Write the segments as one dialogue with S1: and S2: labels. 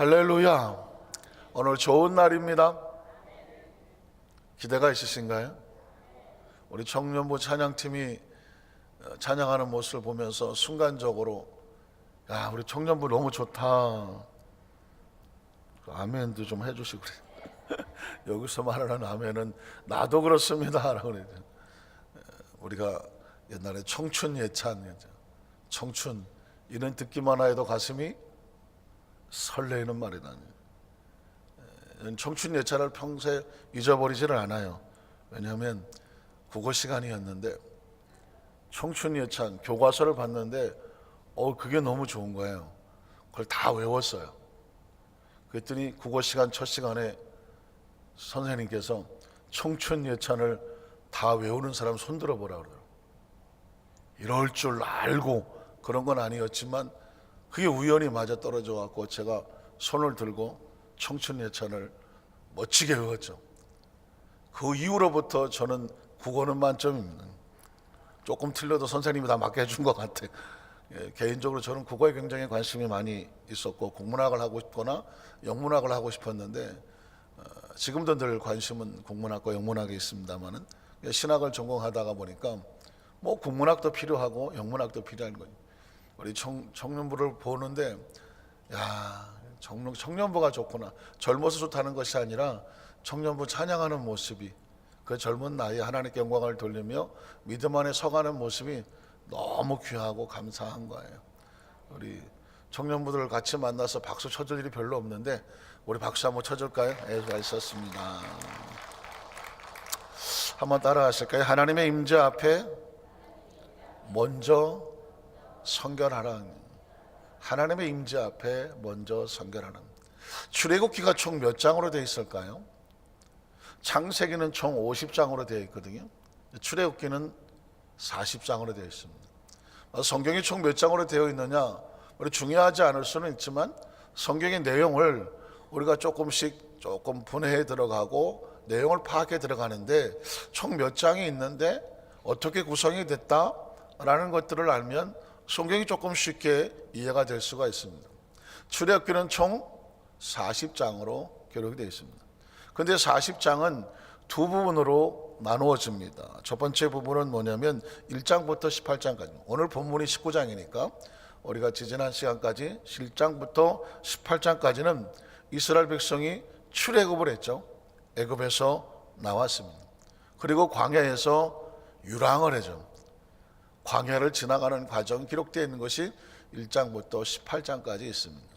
S1: 할렐루야. 오늘 좋은 날입니다. 기대가 있으신가요? 우리 청년부 찬양팀이 어, 찬양하는 모습을 보면서 순간적으로 야, 우리 청년부 너무 좋다. 그 아멘도 좀 해주시고 그래. 여기서 말하는 아멘은 나도 그렇습니다라고 그래요. 우리가 옛날에 청춘 예찬, 청춘 이런 듣기만 해도 가슴이 설레이는 말이다. 청춘 예찬을 평생 잊어버리지를 않아요. 왜냐하면 국어 시간이었는데 청춘 예찬 교과서를 봤는데 어 그게 너무 좋은 거예요. 그걸 다 외웠어요. 그랬더니 국어 시간 첫 시간에 선생님께서 청춘 예찬을 다 외우는 사람 손들어 보라 그러더라고요. 이럴 줄 알고 그런 건 아니었지만 그게 우연히 맞아 떨어져 갖고 제가 손을 들고 청춘 예찬을 멋지게 외웠죠. 그 이후로부터 저는 국어는 만점입니다. 조금 틀려도 선생님이 다 맞게 해준 것 같아. 예, 개인적으로 저는 국어에 굉장히 관심이 많이 있었고 국문학을 하고 싶거나 영문학을 하고 싶었는데 어, 지금도 늘 관심은 국문학과 영문학에 있습니다만은 신학을 전공하다가 보니까 뭐 국문학도 필요하고 영문학도 필요한 거예요. 우리 청, 청년부를 보는데 야 청년, 청년부가 좋구나 젊어서 좋다는 것이 아니라 청년부 찬양하는 모습이 그 젊은 나이에 하나님께 영광을 돌리며 믿음 안에 서가는 모습이 너무 귀하고 감사한 거예요. 우리 청년부들 같이 만나서 박수 쳐줄 일이 별로 없는데 우리 박수 한번 쳐줄까요? 예, 잘 있었습니다. 한번 따라 하실까요? 하나님의 임재 앞에 먼저 성결하라. 하나님의 임재 앞에 먼저 성결하라. 출애굽기가 총 몇 장으로 되어 있을까요? 창세기는 총 50장으로 되어 있거든요. 출애굽기는 40장으로 되어 있습니다. 성경이 총 몇 장으로 되어 있느냐? 우리 중요하지 않을 수는 있지만 성경의 내용을 우리가 조금씩 조금 분해해 들어가고 내용을 파악해 들어가는데 총 몇 장이 있는데 어떻게 구성이 됐다라는 것들을 알면 성경이 조금 쉽게 이해가 될 수가 있습니다. 출애굽기는 총 40장으로 기록이 되어 있습니다. 근데 40장은 두 부분으로 나누어집니다. 첫 번째 부분은 뭐냐면 1장부터 18장까지. 오늘 본문이 19장이니까 우리가 지지난 시간까지 1장부터 18장까지는 이스라엘 백성이 출애굽을 했죠. 애굽에서 나왔습니다. 그리고 광야에서 유랑을 해죠. 광야를 지나가는 과정 기록되어 있는 것이 1장부터 18장까지 있습니다.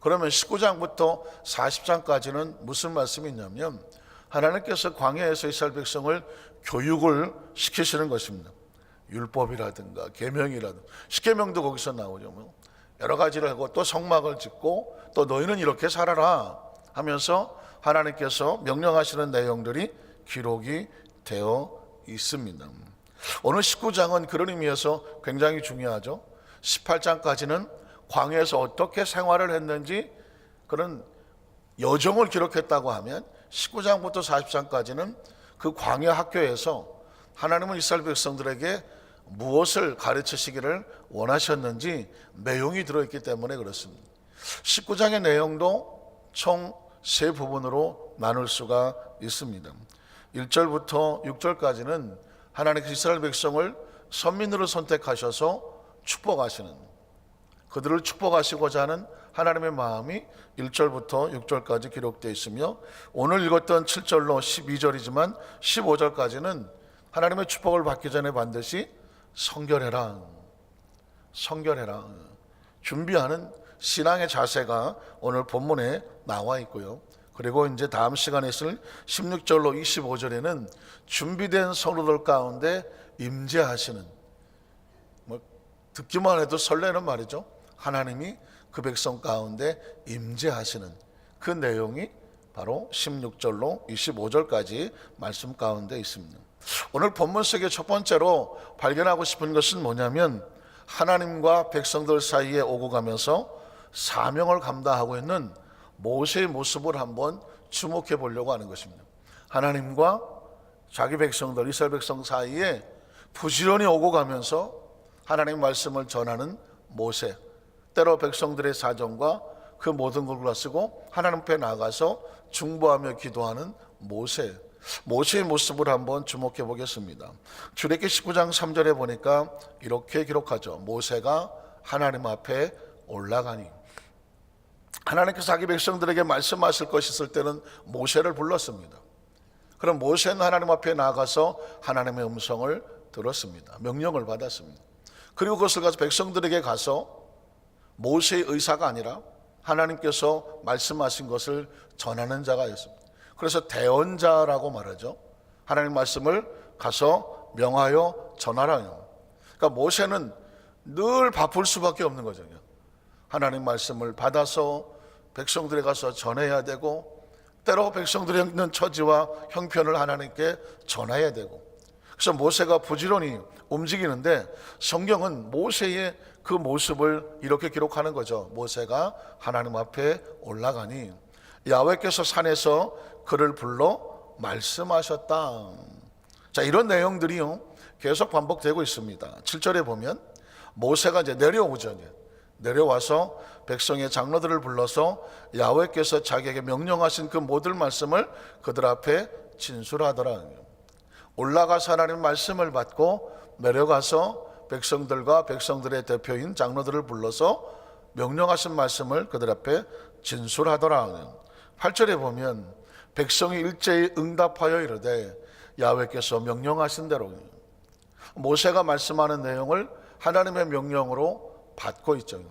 S1: 그러면 19장부터 40장까지는 무슨 말씀이 있냐면 하나님께서 광야에서 이스라엘 백성을 교육을 시키시는 것입니다. 율법이라든가 계명이라든가 십계명도 거기서 나오죠. 뭐 여러 가지를 하고 또 성막을 짓고 또 너희는 이렇게 살아라 하면서 하나님께서 명령하시는 내용들이 기록이 되어 있습니다. 오늘 19장은 그런 의미에서 굉장히 중요하죠. 18장까지는 광야에서 어떻게 생활을 했는지 그런 여정을 기록했다고 하면 19장부터 40장까지는 그 광야 학교에서 하나님은 이스라엘 백성들에게 무엇을 가르치시기를 원하셨는지 내용이 들어있기 때문에 그렇습니다. 19장의 내용도 총 세 부분으로 나눌 수가 있습니다. 1절부터 6절까지는 하나님께서 이스라엘 백성을 선민으로 선택하셔서 축복하시는 그들을 축복하시고자 하는 하나님의 마음이 1절부터 6절까지 기록되어 있으며 오늘 읽었던 7절로 12절이지만 15절까지는 하나님의 축복을 받기 전에 반드시 성결해라. 성결해라. 준비하는 신앙의 자세가 오늘 본문에 나와 있고요. 그리고 이제 다음 시간에 있을 16절로 25절에는 준비된 성도들 가운데 임재하시는 뭐 듣기만 해도 설레는 말이죠. 하나님이 그 백성 가운데 임재하시는 그 내용이 바로 16절로 25절까지 말씀 가운데 있습니다. 오늘 본문 속에 첫 번째로 발견하고 싶은 것은 뭐냐면 하나님과 백성들 사이에 오고 가면서 사명을 감당하고 있는 모세의 모습을 한번 주목해 보려고 하는 것입니다. 하나님과 자기 백성들 이스라엘 백성 사이에 부지런히 오고 가면서 하나님 말씀을 전하는 모세 때로 백성들의 사정과 그 모든 걸 가지고 하나님 앞에 나가서 중보하며 기도하는 모세. 모세의 모습을 한번 주목해 보겠습니다. 출애굽기 19장 3절에 보니까 이렇게 기록하죠. 모세가 하나님 앞에 올라가니 하나님께서 자기 백성들에게 말씀하실 것이 있을 때는 모세를 불렀습니다. 그럼 모세는 하나님 앞에 나가서 하나님의 음성을 들었습니다. 명령을 받았습니다. 그리고 그것을 가서 백성들에게 가서 모세의 의사가 아니라 하나님께서 말씀하신 것을 전하는 자가 였습니다. 그래서 대언자라고 말하죠. 하나님 말씀을 가서 명하여 전하라요. 그러니까 모세는 늘 바쁠 수밖에 없는 거죠. 하나님 말씀을 받아서 백성들에 가서 전해야 되고 때로 백성들이 있는 처지와 형편을 하나님께 전해야 되고 그래서 모세가 부지런히 움직이는데 성경은 모세의 그 모습을 이렇게 기록하는 거죠. 모세가 하나님 앞에 올라가니 야훼께서 산에서 그를 불러 말씀하셨다. 자, 이런 내용들이요. 계속 반복되고 있습니다. 7절에 보면 모세가 이제 내려오죠. 내려와서 백성의 장로들을 불러서 야훼께서 자기에게 명령하신 그 모든 말씀을 그들 앞에 진술하더라. 올라가서 하나님 말씀을 받고 내려가서 백성들과 백성들의 대표인 장로들을 불러서 명령하신 말씀을 그들 앞에 진술하더라. 8절에 보면 백성이 일제히 응답하여 이르되 야훼께서 명령하신 대로 모세가 말씀하는 내용을 하나님의 명령으로 받고 있죠.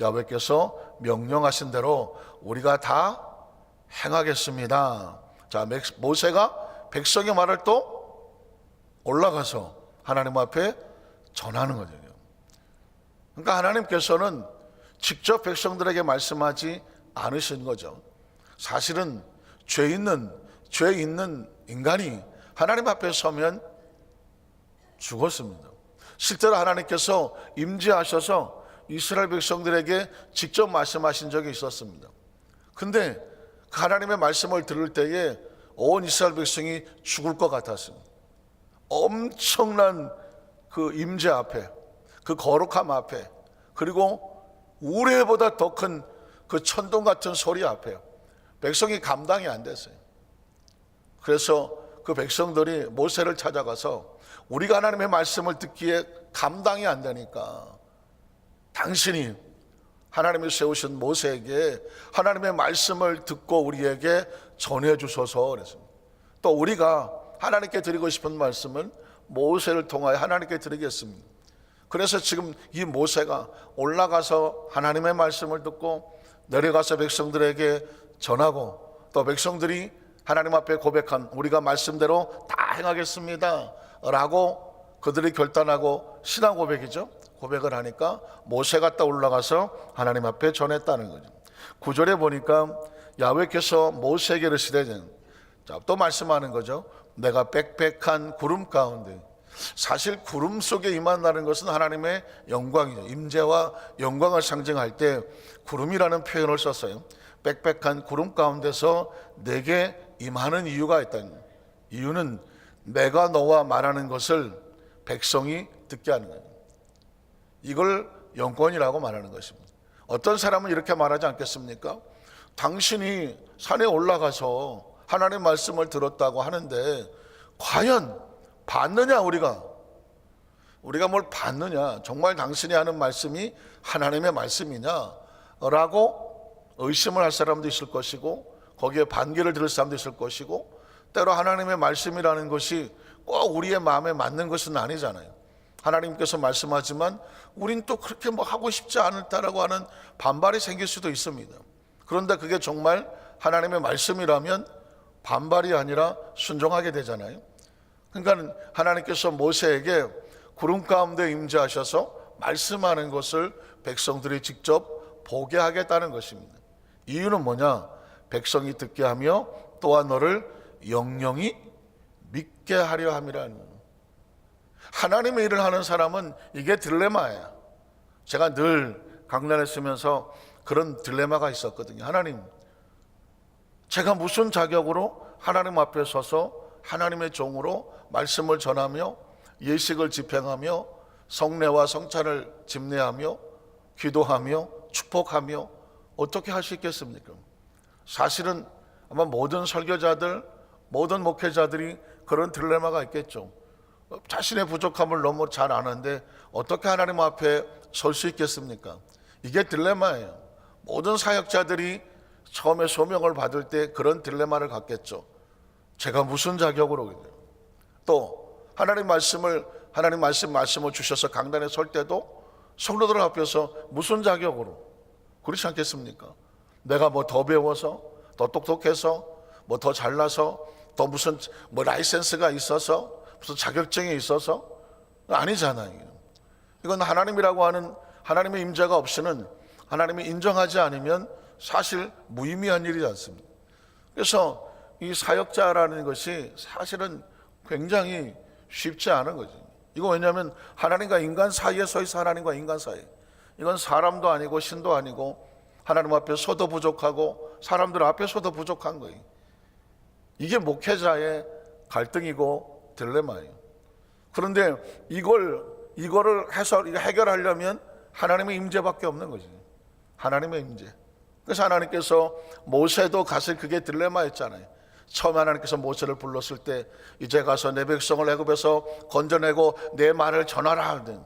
S1: 야훼께서 명령하신 대로 우리가 다 행하겠습니다. 자, 모세가 백성의 말을 또 올라가서 하나님 앞에 전하는 거죠. 그러니까 하나님께서는 직접 백성들에게 말씀하지 않으신 거죠. 사실은 죄 있는 죄 있는 인간이 하나님 앞에 서면 죽었습니다. 실제로 하나님께서 임재하셔서 이스라엘 백성들에게 직접 말씀하신 적이 있었습니다. 근데 그 하나님의 말씀을 들을 때에 온 이스라엘 백성이 죽을 것 같았습니다. 엄청난 그 임재 앞에, 그 거룩함 앞에, 그리고 우레보다 더 큰 그 천둥 같은 소리 앞에 백성이 감당이 안 됐어요. 그래서 그 백성들이 모세를 찾아가서 우리가 하나님의 말씀을 듣기에 감당이 안 되니까 당신이 하나님이 세우신 모세에게 하나님의 말씀을 듣고 우리에게 전해 주소서 그랬습니다. 또 우리가 하나님께 드리고 싶은 말씀은 모세를 통하여 하나님께 드리겠습니다. 그래서 지금 이 모세가 올라가서 하나님의 말씀을 듣고 내려가서 백성들에게 전하고 또 백성들이 하나님 앞에 고백한 우리가 말씀대로 다 행하겠습니다. 라고 그들이 결단하고 신앙 고백이죠. 고백을 하니까 모세가 딱 올라가서 하나님 앞에 전했다는 거죠. 구절에 보니까 야훼께서 모세에게 이르시되 자, 또 말씀하는 거죠. 내가 빽빽한 구름 가운데 사실 구름 속에 임한다는 것은 하나님의 영광이죠. 임재와 영광을 상징할 때 구름이라는 표현을 썼어요. 빽빽한 구름 가운데서 내게 임하는 이유가 거예요. 이유는 내가 너와 말하는 것을 백성이 듣게 하는 거예요. 이걸 영권이라고 말하는 것입니다. 어떤 사람은 이렇게 말하지 않겠습니까? 당신이 산에 올라가서 하나님의 말씀을 들었다고 하는데 과연 받느냐 우리가 우리가 뭘 받느냐 정말 당신이 하는 말씀이 하나님의 말씀이냐 라고 의심을 할 사람도 있을 것이고 거기에 반기를 들을 사람도 있을 것이고 때로 하나님의 말씀이라는 것이 꼭 우리의 마음에 맞는 것은 아니잖아요 하나님께서 말씀하지만 우린 또 그렇게 뭐 하고 싶지 않다라고 하는 반발이 생길 수도 있습니다 그런데 그게 정말 하나님의 말씀이라면 반발이 아니라 순종하게 되잖아요 그러니까 하나님께서 모세에게 구름 가운데 임재하셔서 말씀하는 것을 백성들이 직접 보게 하겠다는 것입니다. 이유는 뭐냐? 백성이 듣게 하며 또한 너를 영영이 믿게 하려 함이라는 하나님의 일을 하는 사람은 이게 딜레마예요. 제가 늘 강단에 쓰면서 그런 딜레마가 있었거든요. 하나님, 제가 무슨 자격으로 하나님 앞에 서서 하나님의 종으로 말씀을 전하며 예식을 집행하며 성례와 성찬을 집례하며 기도하며 축복하며 어떻게 할 수 있겠습니까? 사실은 아마 모든 설교자들, 모든 목회자들이 그런 딜레마가 있겠죠. 자신의 부족함을 너무 잘 아는데 어떻게 하나님 앞에 설 수 있겠습니까? 이게 딜레마예요. 모든 사역자들이 처음에 소명을 받을 때 그런 딜레마를 갖겠죠. 제가 무슨 자격으로? 또 하나님 말씀을 하나님 말씀 말씀을 주셔서 강단에 설 때도 성도들 앞에서 무슨 자격으로 그렇지 않겠습니까? 내가 뭐 더 배워서 더 똑똑해서 뭐 더 잘나서 더 무슨 뭐 라이센스가 있어서 무슨 자격증이 있어서 아니잖아요. 이건 하나님이라고 하는 하나님의 임재가 없이는 하나님이 인정하지 않으면 사실 무의미한 일이지 않습니까? 그래서 이 사역자라는 것이 사실은 굉장히 쉽지 않은 거죠. 이거 왜냐하면 하나님과 인간 사이에 서 있어 하나님과 인간 사이. 이건 사람도 아니고 신도 아니고 하나님 앞에 서도 부족하고 사람들 앞에 서도 부족한 거예요. 이게 목회자의 갈등이고 딜레마예요. 그런데 이걸 이거를 해서 해결하려면 하나님의 임재밖에 없는 거지. 하나님의 임재. 그래서 하나님께서 모세도 사실 그게 딜레마였잖아요. 처음에 하나님께서 모세를 불렀을 때 이제 가서 내 백성을 애굽에서 건져내고 내 말을 전하라 하는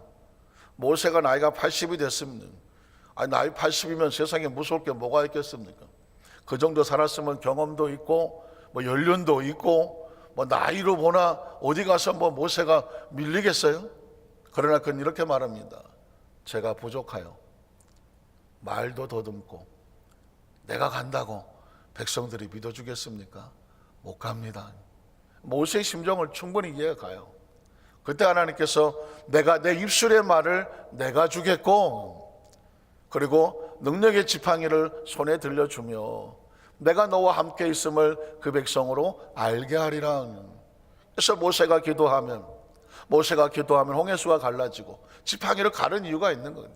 S1: 모세가 나이가 80이 됐습니다. 아니 나이 80이면 세상에 무서울 게 뭐가 있겠습니까? 그 정도 살았으면 경험도 있고 뭐 연륜도 있고 뭐 나이로 보나 어디 가서 뭐 모세가 밀리겠어요? 그러나 그는 이렇게 말합니다. 제가 부족하여 말도 더듬고 내가 간다고 백성들이 믿어주겠습니까? 못 갑니다. 모세의 심정을 충분히 이해가 가요. 그때 하나님께서 내가 내 입술의 말을 내가 주겠고 그리고 능력의 지팡이를 손에 들려주며 내가 너와 함께 있음을 그 백성으로 알게 하리라. 그래서 모세가 기도하면 모세가 기도하면 홍해수가 갈라지고 지팡이를 가른 이유가 있는 거예요.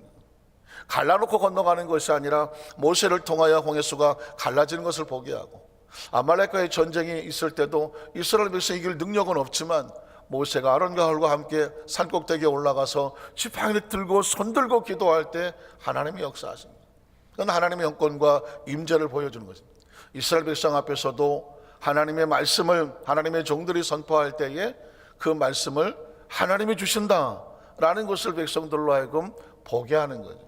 S1: 갈라놓고 건너가는 것이 아니라 모세를 통하여 홍해수가 갈라지는 것을 보게 하고 아말렉과의 전쟁이 있을 때도 이스라엘 백성 이길 능력은 없지만 모세가 아론과 헐과 함께 산 꼭대기에 올라가서 지팡이를 들고 손 들고 기도할 때 하나님이 역사하십니다. 그건 하나님의 영권과 임재를 보여주는 것입니다. 이스라엘 백성 앞에서도 하나님의 말씀을 하나님의 종들이 선포할 때에 그 말씀을 하나님이 주신다라는 것을 백성들로 하여금 보게 하는 거죠.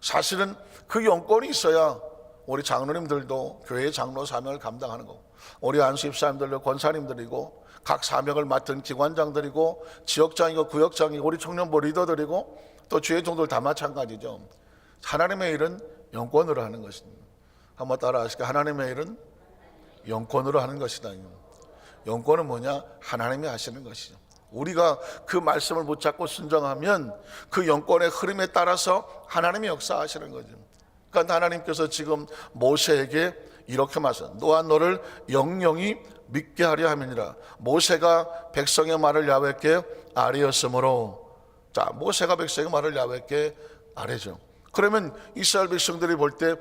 S1: 사실은 그 영권이 있어야 우리 장로님들도 교회 장로 사명을 감당하는 거고 우리 안수 입사님들도 권사님들이고 각 사명을 맡은 기관장들이고 지역장이고 구역장이고 우리 청년부 리더들이고 또 주의 종들 다 마찬가지죠. 하나님의 일은 영권으로 하는 것입니다. 한번 따라 하실까? 하나님의 일은 영권으로 하는 것이다. 영권은 뭐냐? 하나님이 하시는 것이죠. 우리가 그 말씀을 붙잡고 순종하면 그 영권의 흐름에 따라서 하나님이 역사하시는 거죠. 그러니까 하나님께서 지금 모세에게 이렇게 말씀, 너와 너를 영영이 믿게 하려 함이니라. 모세가 백성의 말을 야외께 아뢰었으므로, 자 모세가 백성의 말을 야외께 아뢰죠. 그러면 이스라엘 백성들이 볼 때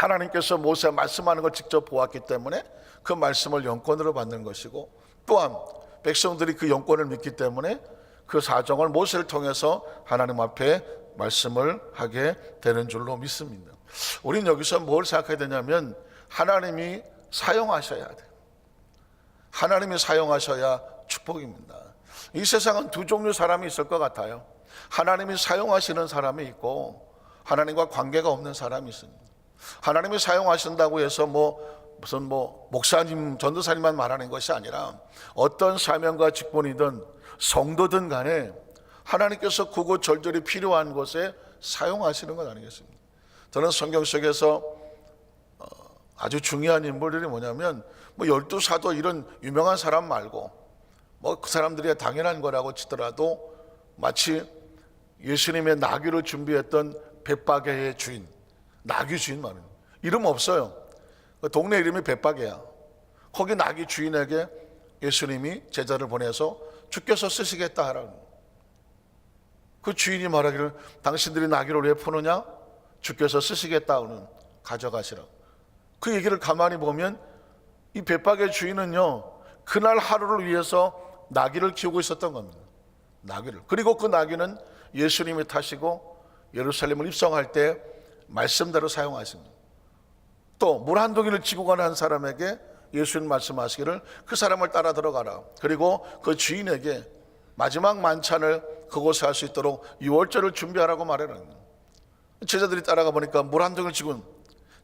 S1: 하나님께서 모세 말씀하는 걸 직접 보았기 때문에 그 말씀을 영권으로 받는 것이고 또한 백성들이 그 영권을 믿기 때문에 그 사정을 모세를 통해서 하나님 앞에 말씀을 하게 되는 줄로 믿습니다. 우리는 여기서 뭘 생각해야 되냐면 하나님이 사용하셔야 돼. 하나님이 사용하셔야 축복입니다. 이 세상은 두 종류 사람이 있을 것 같아요. 하나님이 사용하시는 사람이 있고 하나님과 관계가 없는 사람이 있습니다. 하나님이 사용하신다고 해서 뭐 무슨 뭐 목사님, 전도사님만 말하는 것이 아니라 어떤 사명과 직분이든 성도든 간에 하나님께서 그곳 절절히 필요한 곳에 사용하시는 것 아니겠습니까? 저는 성경 속에서 어, 아주 중요한 인물들이 뭐냐면 뭐 열두 사도 이런 유명한 사람 말고 뭐 그 사람들이 당연한 거라고 치더라도 마치 예수님의 나귀를 준비했던 벳바게의 주인, 나귀 주인 말은 이름 없어요. 그 동네 이름이 벳바게야. 거기 나귀 주인에게 예수님이 제자를 보내서 주께서 쓰시겠다 하라는 그 주인이 말하기를 당신들이 나귀를 왜 푸느냐? 주께서 쓰시겠다는 가져가시라. 그 얘기를 가만히 보면 이 벳박의 주인은요 그날 하루를 위해서 나귀를 키우고 있었던 겁니다. 나귀를 그리고 그 나귀는 예수님이 타시고 예루살렘을 입성할 때 말씀대로 사용하십니다. 또 물 한 동이를 지고 가는 한 사람에게 예수님 말씀하시기를 그 사람을 따라 들어가라. 그리고 그 주인에게 마지막 만찬을 그곳에 할 수 있도록 유월절을 준비하라고 말해라. 제자들이 따라가 보니까 물 한 동이를 지고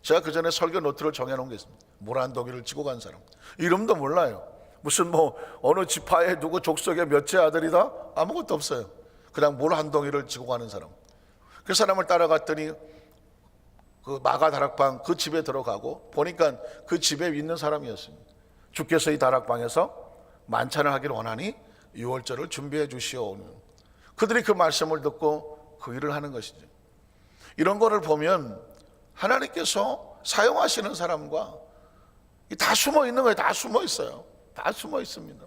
S1: 제가 그 전에 설교 노트를 정해놓은 게 있습니다. 물 한 동이를 지고 간 사람. 이름도 몰라요. 무슨 뭐 어느 지파에 누구 족속의 몇째 아들이다 아무것도 없어요. 그냥 물 한 동이를 지고 가는 사람. 그 사람을 따라갔더니 그 마가 다락방 그 집에 들어가고 보니까 그 집에 있는 사람이었습니다. 주께서 이 다락방에서 만찬을 하기를 원하니 유월절을 준비해 주시오. 그들이 그 말씀을 듣고 그 일을 하는 것이죠. 이런 거를 보면 하나님께서 사용하시는 사람과 다 숨어 있는 거예요. 다 숨어 있어요. 다 숨어 있습니다.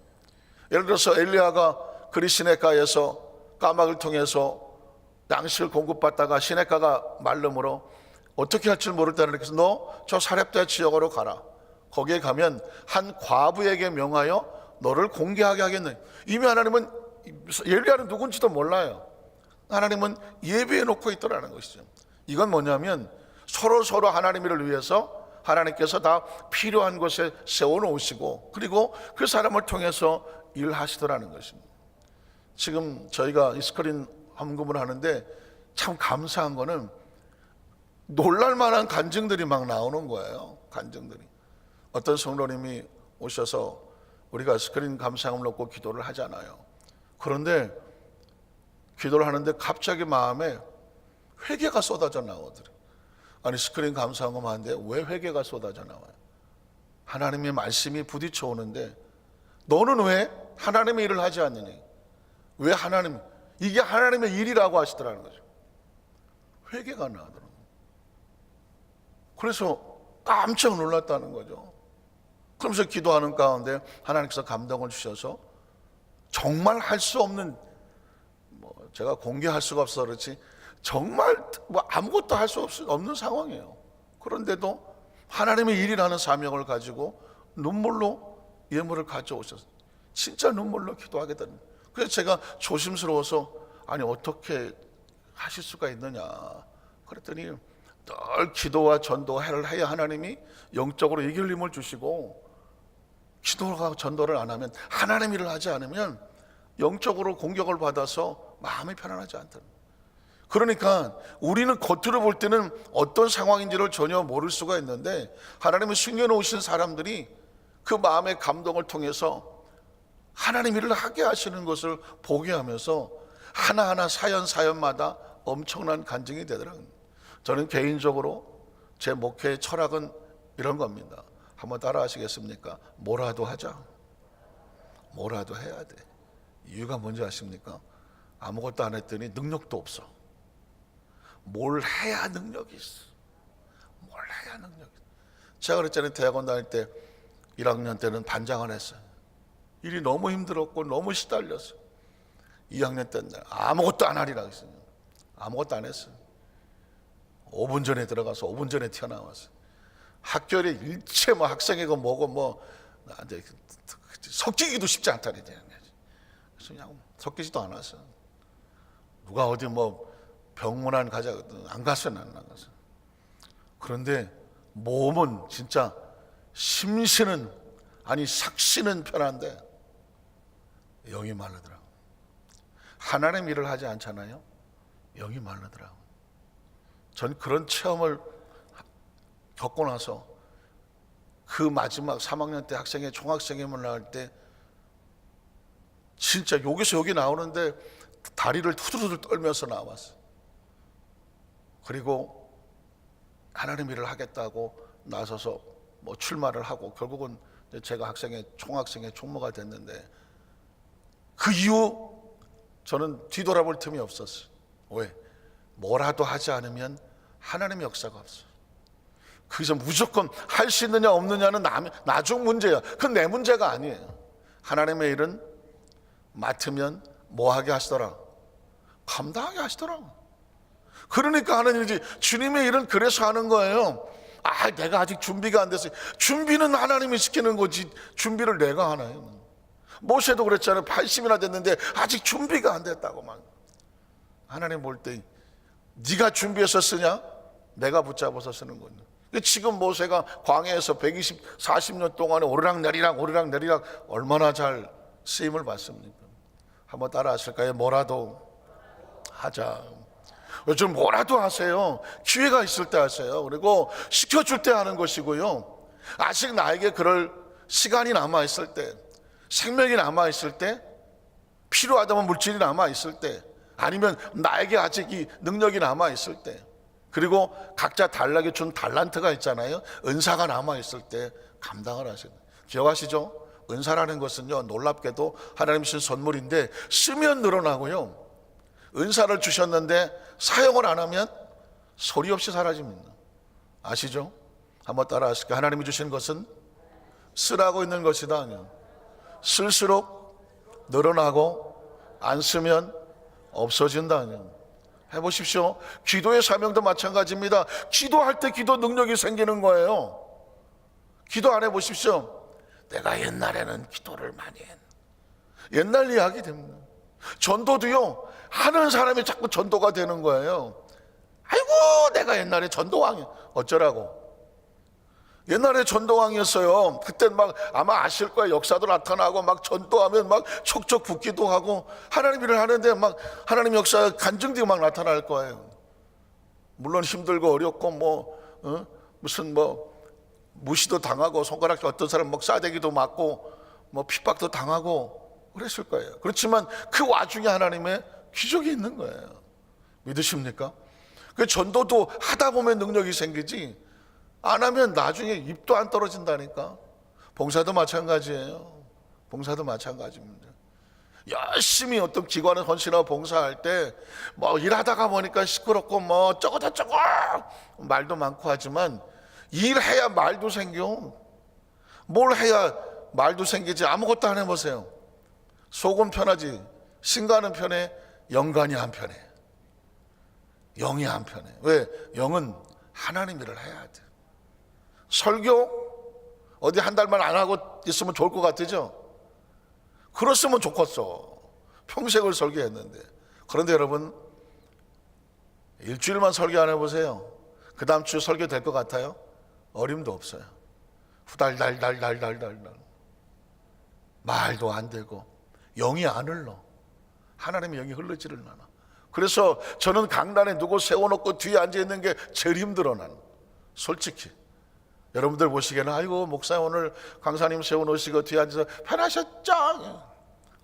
S1: 예를 들어서 엘리야가 그리 시내가에서 까막을 통해서 양식을 공급받다가 시내가가 말름으로 어떻게 할 줄 모르다는 그래서 너 저 사렙대 지역으로 가라. 거기에 가면 한 과부에게 명하여 너를 공개하게 하겠네. 이미 하나님은 엘리야는 누군지도 몰라요. 하나님은 예비해 놓고 있더라는 것이죠. 이건 뭐냐면 서로 서로 하나님 일을 위해서 하나님께서 다 필요한 곳에 세워 놓으시고 그리고 그 사람을 통해서 일하시더라는 것입니다. 지금 저희가 이 스크린 헌금을 하는데 참 감사한 거는 놀랄 만한 간증들이 막 나오는 거예요. 간증들이. 어떤 성도님이 오셔서 우리가 스크린 감사함을 놓고 기도를 하잖아요. 그런데 기도를 하는데 갑자기 마음에 회개가 쏟아져 나오더래. 아니 스크린 감사함 하는데 왜 회개가 쏟아져 나와요? 하나님의 말씀이 부딪혀 오는데 너는 왜 하나님의 일을 하지 않느니? 왜 하나님 이게 하나님의 일이라고 하시더라는 거죠. 회개가 나더라고요. 그래서 깜짝 놀랐다는 거죠. 그러면서 기도하는 가운데 하나님께서 감동을 주셔서 정말 할 수 없는 뭐 제가 공개할 수가 없어 그렇지 정말 뭐 아무것도 할 수 없는 상황이에요. 그런데도 하나님의 일이라는 사명을 가지고 눈물로 예물을 가져오셨어요. 진짜 눈물로 기도하게 되는. 그래서 제가 조심스러워서 아니 어떻게 하실 수가 있느냐 그랬더니 늘 기도와 전도를 해야 하나님이 영적으로 이길 힘을 주시고 기도와 전도를 안 하면 하나님 일을 하지 않으면 영적으로 공격을 받아서 마음이 편안하지 않다는 그러니까 우리는 겉으로 볼 때는 어떤 상황인지를 전혀 모를 수가 있는데 하나님을 숨겨놓으신 사람들이 그 마음의 감동을 통해서 하나님 일을 하게 하시는 것을 보게 하면서 하나하나 사연 사연마다 엄청난 간증이 되더라고요. 저는 개인적으로 제 목회의 철학은 이런 겁니다. 한번 따라 하시겠습니까? 뭐라도 하자. 뭐라도 해야 돼. 이유가 뭔지 아십니까? 아무것도 안 했더니 능력도 없어. 뭘 해야 능력이 있어. 뭘 해야 능력이 있어. 제가 그랬잖아요. 대학원 다닐 때 1학년 때는 반장을 했어요. 일이 너무 힘들었고 너무 시달렸어. 2학년 때는 아무것도 안 하리라 했어요. 아무것도 안 했어요. 5분 전에 들어가서 5분 전에 튀어나왔어. 학교에 일체 뭐 학생이고 뭐고 뭐 나한테 섞이기도 쉽지 않다니. 그래서 그냥 섞이지도 않았어. 누가 어디 뭐 병문안 가자 안 갔어 나는 안 갔어. 그런데 몸은 진짜 심신은 아니 삭신은 편한데 영이 마르더라고. 하나님 일을 하지 않잖아요. 영이 마르더라고. 전 그런 체험을 겪고 나서 그 마지막 3학년 때 학생회 총학생회만 나올 때 진짜 여기서 여기 나오는데 다리를 투두두두 떨면서 나왔어. 그리고 하나님 일을 하겠다고 나서서 뭐 출마를 하고 결국은 제가 학생회 총학생회 총무가 됐는데 그 이후 저는 뒤돌아볼 틈이 없었어요. 왜? 뭐라도 하지 않으면 하나님의 역사가 없어. 그래서 무조건 할 수 있느냐 없느냐는 나중 문제야. 그건 내 문제가 아니에요. 하나님의 일은 맡으면 뭐 하게 하시더라? 감당하게 하시더라. 그러니까 하는 일이지 주님의 일은 그래서 하는 거예요. 아, 내가 아직 준비가 안 됐어요. 준비는 하나님이 시키는 거지. 준비를 내가 하나요? 모세도 그랬잖아요. 80이나 됐는데 아직 준비가 안 됐다고 막. 하나님 볼 때 네가 준비해서 쓰냐? 내가 붙잡아서 쓰는 거예요. 지금 모세가 광야에서 120, 40년 동안에 오르락내리락 오르락내리락 얼마나 잘 쓰임을 받습니까? 한번 따라 하실까요? 뭐라도 하자. 요즘 뭐라도 하세요. 기회가 있을 때 하세요. 그리고 시켜줄 때 하는 것이고요. 아직 나에게 그럴 시간이 남아 있을 때, 생명이 남아 있을 때, 필요하다면 물질이 남아 있을 때, 아니면 나에게 아직 이 능력이 남아 있을 때, 그리고 각자 달라게 준 달란트가 있잖아요. 은사가 남아 있을 때 감당을 하세요. 기억하시죠? 은사라는 것은요, 놀랍게도 하나님 신 선물인데 쓰면 늘어나고요. 은사를 주셨는데 사용을 안 하면 소리 없이 사라집니다. 아시죠? 한번 따라 하실까요? 하나님이 주신 것은 쓰라고 있는 것이다. 쓸수록 늘어나고 안 쓰면 없어진다. 해보십시오. 기도의 사명도 마찬가지입니다. 기도할 때 기도 능력이 생기는 거예요. 기도 안 해보십시오. 내가 옛날에는 기도를 많이 했. 옛날 이야기 됩니다. 전도도요, 하는 사람이 자꾸 전도가 되는 거예요. 아이고, 내가 옛날에 전도왕이 어쩌라고. 옛날에 전도왕이었어요. 그때 막 아마 아실 거예요. 역사도 나타나고 막 전도하면 막 척척 붙기도 하고 하나님 일을 하는데 막 하나님 역사 간증되고 막 나타날 거예요. 물론 힘들고 어렵고 뭐 어? 무슨 뭐 무시도 당하고 손가락 어떤 사람 뭐 싸대기도 맞고 뭐 핍박도 당하고 그랬을 거예요. 그렇지만 그 와중에 하나님의 기적이 있는 거예요. 믿으십니까? 그 전도도 하다 보면 능력이 생기지 안 하면 나중에 입도 안 떨어진다니까. 봉사도 마찬가지예요. 봉사도 마찬가지입니다. 열심히 어떤 기관에 헌신하고 봉사할 때 뭐 일하다가 보니까 시끄럽고 뭐 저거다 저거 말도 많고 하지만 일해야 말도 생겨. 뭘 해야 말도 생기지 아무것도 안 해보세요. 속은 편하지 신가는 편해 영간이 한 편해. 영이 한 편해. 왜? 영은 하나님 일을 해야 돼. 설교 어디 한 달만 안 하고 있으면 좋을 것 같으죠? 그랬으면 좋겠어. 평생을 설교했는데. 그런데 여러분, 일주일만 설교 안 해보세요. 그 다음 주 설교 될 것 같아요? 어림도 없어요. 후달달달달달달달. 말도 안 되고, 영이 안 흘러. 하나님의 영이 흘러지를 않아. 그래서 저는 강단에 누구 세워놓고 뒤에 앉아있는 게 제일 힘들어, 나는. 솔직히. 여러분들 보시기에는 아이고 목사 오늘 강사님 세워놓으시고 뒤에 앉아서 편하셨죠?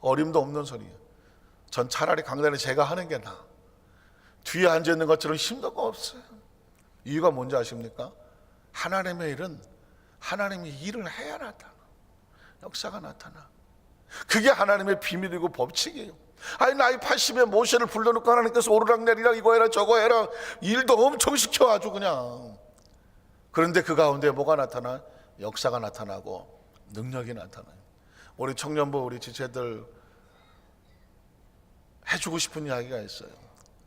S1: 어림도 없는 소리예요. 전 차라리 강단에 제가 하는 게 나아. 뒤에 앉아 있는 것처럼 힘든 거 없어요. 이유가 뭔지 아십니까? 하나님의 일은 하나님이 일을 해야 나타나. 역사가 나타나. 그게 하나님의 비밀이고 법칙이에요. 아니 나이 80에 모세를 불러놓고 하나님께서 오르락 내리락 이거 해라 저거 해라 일도 엄청 시켜 아주 그냥 그런데 그 가운데 뭐가 나타나? 역사가 나타나고 능력이 나타나요. 우리 청년부 우리 지체들 해주고 싶은 이야기가 있어요.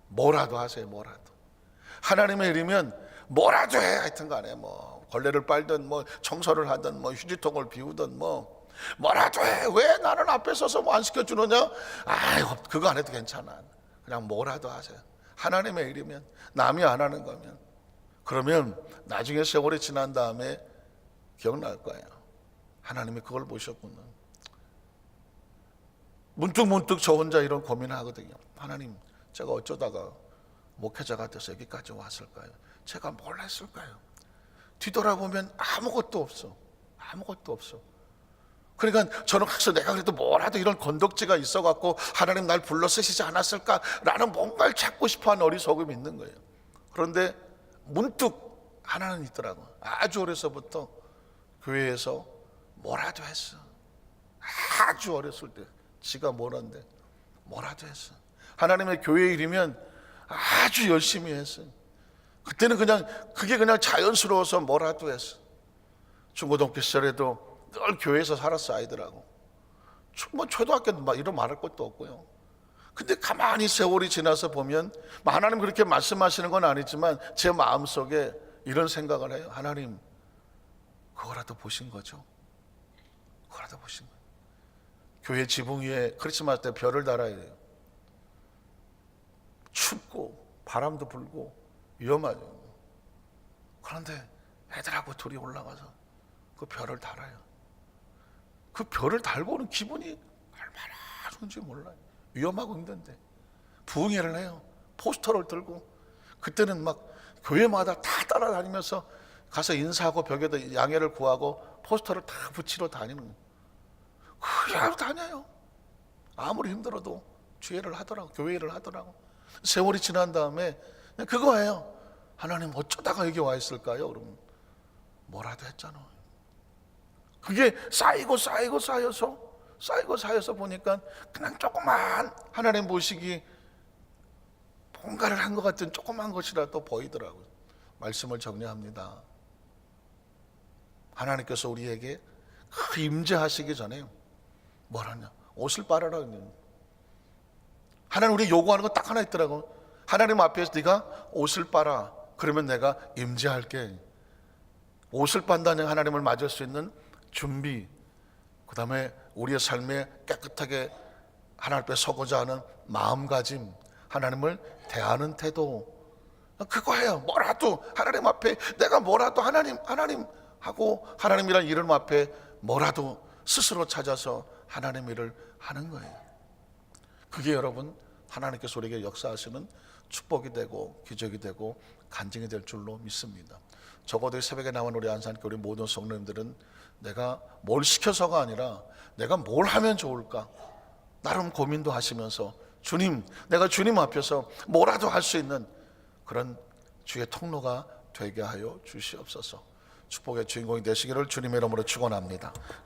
S1: 뭐라도 하세요. 뭐라도. 하나님의 일이면 뭐라도 해. 하여튼 간에 뭐 걸레를 빨든 뭐 청소를 하든 뭐 휴지통을 비우든 뭐 뭐라도 해. 왜 나는 앞에 서서 뭐 안 시켜주느냐? 아이 그거 안 해도 괜찮아. 그냥 뭐라도 하세요. 하나님의 일이면 남이 안 하는 거면 그러면 나중에 세월이 지난 다음에 기억날 거예요. 하나님이 그걸 보셨구나. 문득 문득 저 혼자 이런 고민을 하거든요. 하나님, 제가 어쩌다가 목회자가 돼서 여기까지 왔을까요? 제가 뭘 했을까요? 뒤돌아보면 아무것도 없어. 아무것도 없어. 그러니까 저는 항상 내가 그래도 뭐라도 이런 건덕지가 있어갖고 하나님 날 불러 쓰시지 않았을까라는 뭔가를 찾고 싶어 하는 어리석음이 있는 거예요. 그런데 문득 하나는 있더라고. 아주 어려서부터 교회에서 뭐라도 했어. 아주 어렸을 때 지가 뭐란데 뭐라도 했어. 하나님의 교회 일이면 아주 열심히 했어. 그때는 그냥 그게 그냥 자연스러워서 뭐라도 했어. 중고등학교 시절에도 늘 교회에서 살았어 아이들하고. 뭐 초등학교도 막 이런 말할 것도 없고요. 근데 가만히 세월이 지나서 보면 뭐 하나님 그렇게 말씀하시는 건 아니지만 제 마음속에 이런 생각을 해요. 하나님 그거라도 보신 거죠. 그거라도 보신 거예요. 교회 지붕 위에 크리스마스 때 별을 달아야 돼요. 춥고 바람도 불고 위험하죠. 그런데 애들하고 둘이 올라가서 그 별을 달아요. 그 별을 달고 오는 기분이 얼마나 좋은지 몰라요. 위험하고 힘든데 부흥회를 해요. 포스터를 들고 그때는 막 교회마다 다 따라다니면서 가서 인사하고 벽에다 양해를 구하고 포스터를 다 붙이러 다니는 거예요. 그냥 다녀요. 아무리 힘들어도 주회를 하더라고 교회를 하더라고 세월이 지난 다음에 그거예요. 하나님 어쩌다가 여기 와 있을까요? 그러면 뭐라도 했잖아. 그게 쌓이고 쌓이고 쌓여서 쌓이고 쌓여서 보니까 그냥 조그만 하나님 보시기 뭔가를 한 것 같은 조그만 것이라도 보이더라고요. 말씀을 정리합니다. 하나님께서 우리에게 그 임재하시기 전에 뭘 하냐? 옷을 빨아라. 하나님 우리 요구하는 거 딱 하나 있더라고. 하나님 앞에서 네가 옷을 빨아. 그러면 내가 임재할게. 옷을 빤다는 하나님을 맞을 수 있는 준비. 그다음에 우리의 삶에 깨끗하게 하나님 앞에 서고자 하는 마음가짐, 하나님을 대하는 태도. 그거예요. 뭐라도 하나님 앞에 내가 뭐라도 하나님 하나님 하고 하나님이란 이름 앞에 뭐라도 스스로 찾아서 하나님 일을 하는 거예요. 그게 여러분 하나님께서 우리에게 역사하시는 축복이 되고 기적이 되고 간증이 될 줄로 믿습니다. 적어도 이 새벽에 나온 우리 안산교회 우리 모든 성도님들은 내가 뭘 시켜서가 아니라 내가 뭘 하면 좋을까 나름 고민도 하시면서 주님 내가 주님 앞에서 뭐라도 할 수 있는 그런 주의 통로가 되게 하여 주시옵소서. 축복의 주인공이 되시기를 주님의 이름으로 축원합니다.